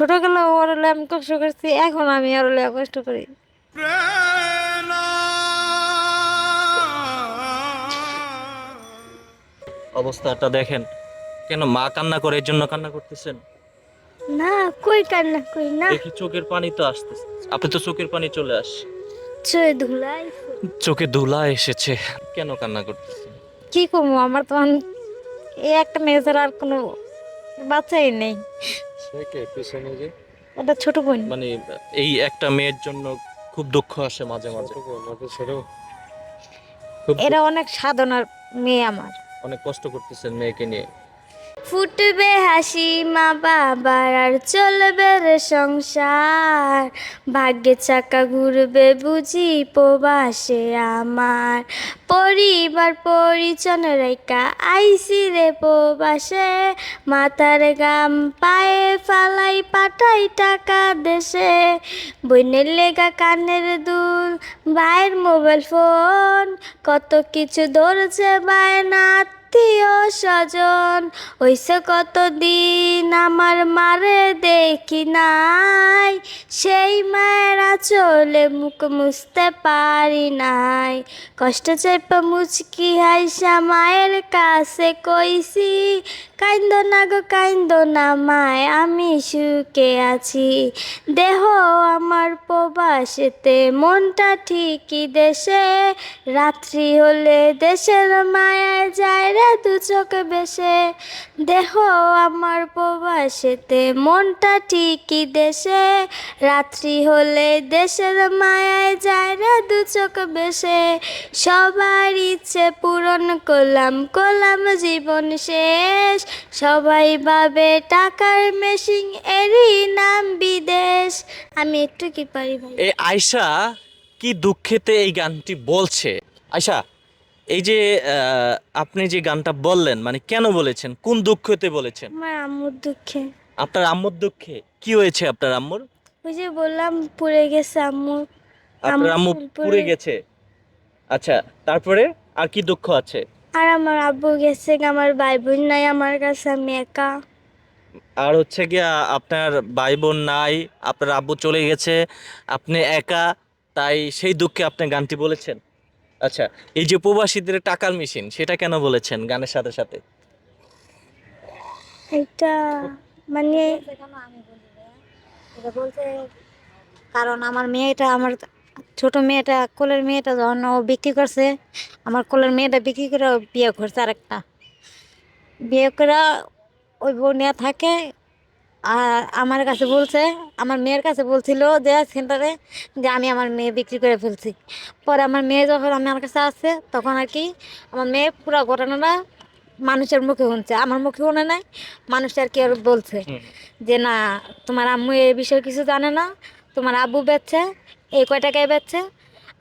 ছোটবেলা ওর হলে আমি কষ্ট করছি এখন আমি ওর হলে কষ্ট করি। অবস্থাটা দেখেন কেন মা কান্না করে এর জন্য কান্না করতেছেন? না কই কান্না কই না। দেখি চোখের পানি তো আসতেছে। আপনি তো চোখের পানি চলে আস ছয় ধুলাই। চোখে ধুলা এসেছে কেন কান্না করতেছেন? কি করব আমার তো এই একটা মেয়ে ছাড়া আর কোনো বাচ্চাই নেই। পিছনে যে? এটা ছোট বোন। মানে এই একটা মেয়ের জন্য খুব দুঃখ আসে মাঝে মাঝে। ওটা এরা অনেক সাধনার মেয়ে আমার। অনেক কষ্ট করতেছেন মেয়েকে নিয়ে। ফুটবে হাসি মা বাবার আর চলবে রে সংসার। ভাগ্যে চাকা ঘুরবে বুঝি প্রবাসে আমার। পরিবার পরিচন রেখা আইসি রে প্রবাসে। মাথার গাম পায়ে ফালাই পাঠাই টাকা দেশে। বইনের লেগা কানের দুল, ভাইয়ের মোবাইল ফোন। কত কিছু ধরছে বায়না আত্মীয় স্বজন হইছে কতদিন আমার মারে দেখি নাই। সেই মায়েরা চলে মুখ মুছতে পারি নাই। কষ্ট চেপে মুচকি হাইসা মায়ের কাছে কইছি, কাইন্দ না গো, কাইন্দ না মায়, আমি সুখে আছি। দেহ আমার প্রবাসেতে, মনটা ঠিকই দেশে। রাত্রি হলে দেশের মায়ায় যায় রে দু চোখে বেসে দেহ আমার প্রবাসেতে মনটা ঠিকই দেশে। রাত্রি হলে দেশের মায়ায় যায় রে দু চোখ বেসে সবার ইচ্ছে পূরণ করলাম করলাম জীবন শেষ। সবাই ভাবে টাকার মেশিন এরই নাম বিদেশ। আমি একটু কি পারি ভাই আয়শা, কি দুঃখেতে এই গানটি বলছে? আয়শা এই যে আপনি যে গানটা বললেন মানে কেন বলেছেন? কোন দুঃখতে বলেছেন? আমার আম্মুর দুঃখে। আপনার আম্মুর দুঃখে? কি হয়েছে আপনার আম্মুর? ওই যে বললাম পুড়ে গেছে আম্মু। আপনার আম্মু পুড়ে পুড়ে- গেছে? আচ্ছা তারপরে আর কি দুঃখ আছে? আর আমার আব্বু গেছে আমার ভাই বোন নাই আমার কাছে আমি একা। আর হচ্ছে গিয়া আপনার ভাই বোন নাই আপনার আব্বু চলে গেছে আপনি একা তাই সেই দুঃখে আপনি গানটি বলেছেন? আচ্ছা এই যে প্রবাসীদের টাকার মেশিন সেটা কেন বলেছেন গানের সাথে সাথে? এটা মানে এটা বলতে কারণ আমার মেয়েটা আমার ছোট মেয়েটা কোলের মেয়েটা যখন ও বিক্রি করছে আমার কোলের মেয়েটা বিক্রি করে বিয়ে করছে আরেকটা। বিয়ে করে ওই বউ নিয়ে থাকে আর আমার কাছে বলছে আমার মেয়ের কাছে বলছিল যে সেন্টারে যে আমি আমার মেয়ে বিক্রি করে ফেলছি। পরে আমার মেয়ে যখন আমার কাছে আসছে তখন আর কি আমার মেয়ে পুরো ঘটনাটা মানুষের মুখে শুনছে। আমার মুখে শুনে নাই মানুষ আর কি আর বলছে যে না তোমার আম্মু এই বিষয়ে কিছু জানে না তোমার আব্বু বেচছে এই কয় টাকায় বেচছে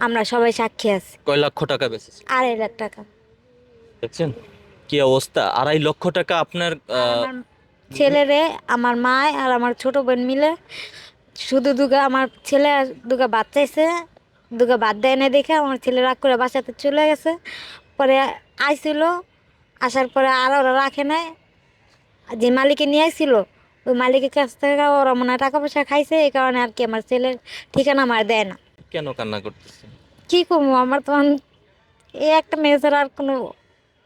আমরা সবাই সাক্ষী আছি। কয় লক্ষ টাকা বেঁচেছে? আড়াই লাখ টাকা। দেখছেন কি অবস্থা? আড়াই লক্ষ টাকা আপনার ছেলেরে আমার মা আর আমার ছোট বোন মিলে শুধু দুগা আমার ছেলে আর দুগা বাচ্চাইছে। দুগা বাদ দেয় না দেখে আমার ছেলে রাগ করে বাসাতে চলে গেছে। পরে আইছিল আসার পরে আর ওরা রাখে নাই। যে মালিকে নিয়ে আসছিল ওই মালিকের কাছ থেকে ওরা মনে হয় টাকা পয়সা খাইছে এই কারণে আর কি আমার ছেলের ঠিকানা আমার দেয় না। কেন কান্না করতেছেন কি করব আমার তো এখন এই একটা মেয়ে ছাড়া আর কোনো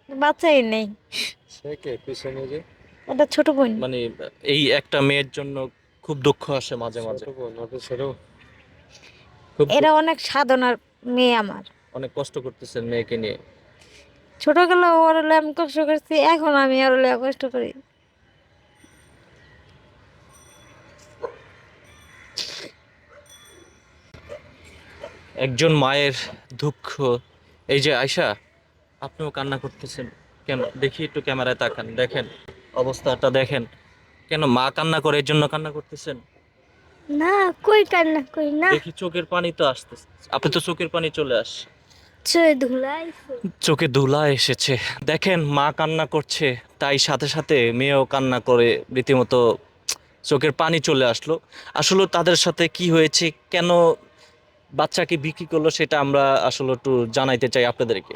বাচ্চাই নেই। সে কে পিছনে যে? এটা ছোট বোন। মানে এই একটা মেয়ের জন্য খুব দুঃখ আসে মাঝে মাঝে। এরা অনেক সাধনার মেয়ে আমার। অনেক কষ্ট করতেছেন মেয়েকে নিয়ে। ছোটবেলা ওর হলে আমি কষ্ট করছি এখন আমি ওর হলে কষ্ট করি। একজন মায়ের দুঃখ। এই যে আয়শা আপনিও কান্না করতেছেন কেন? দেখি একটু ক্যামেরায় তাকান দেখেন। অবস্থাটা দেখেন। কেন মা কান্না করে এর জন্য কান্না করতেছেন? না কই কান্না কই না। দেখি চোখের পানি তো আসতেছে। আপনি তো চোখের পানি চলে আস। ছয় ধুলাই চোখে ধুলা এসেছে। দেখেন মা কান্না করছে তাই সাথে সাথে মেয়েও কান্না করে রীতিমতো চোখের পানি চলে আসলো। আসলে তাদের সাথে কি হয়েছে কেন বাচ্চাকে বিক্রি করল সেটা আমরা আসলে একটু জানাইতে চাই আপনাদেরকে।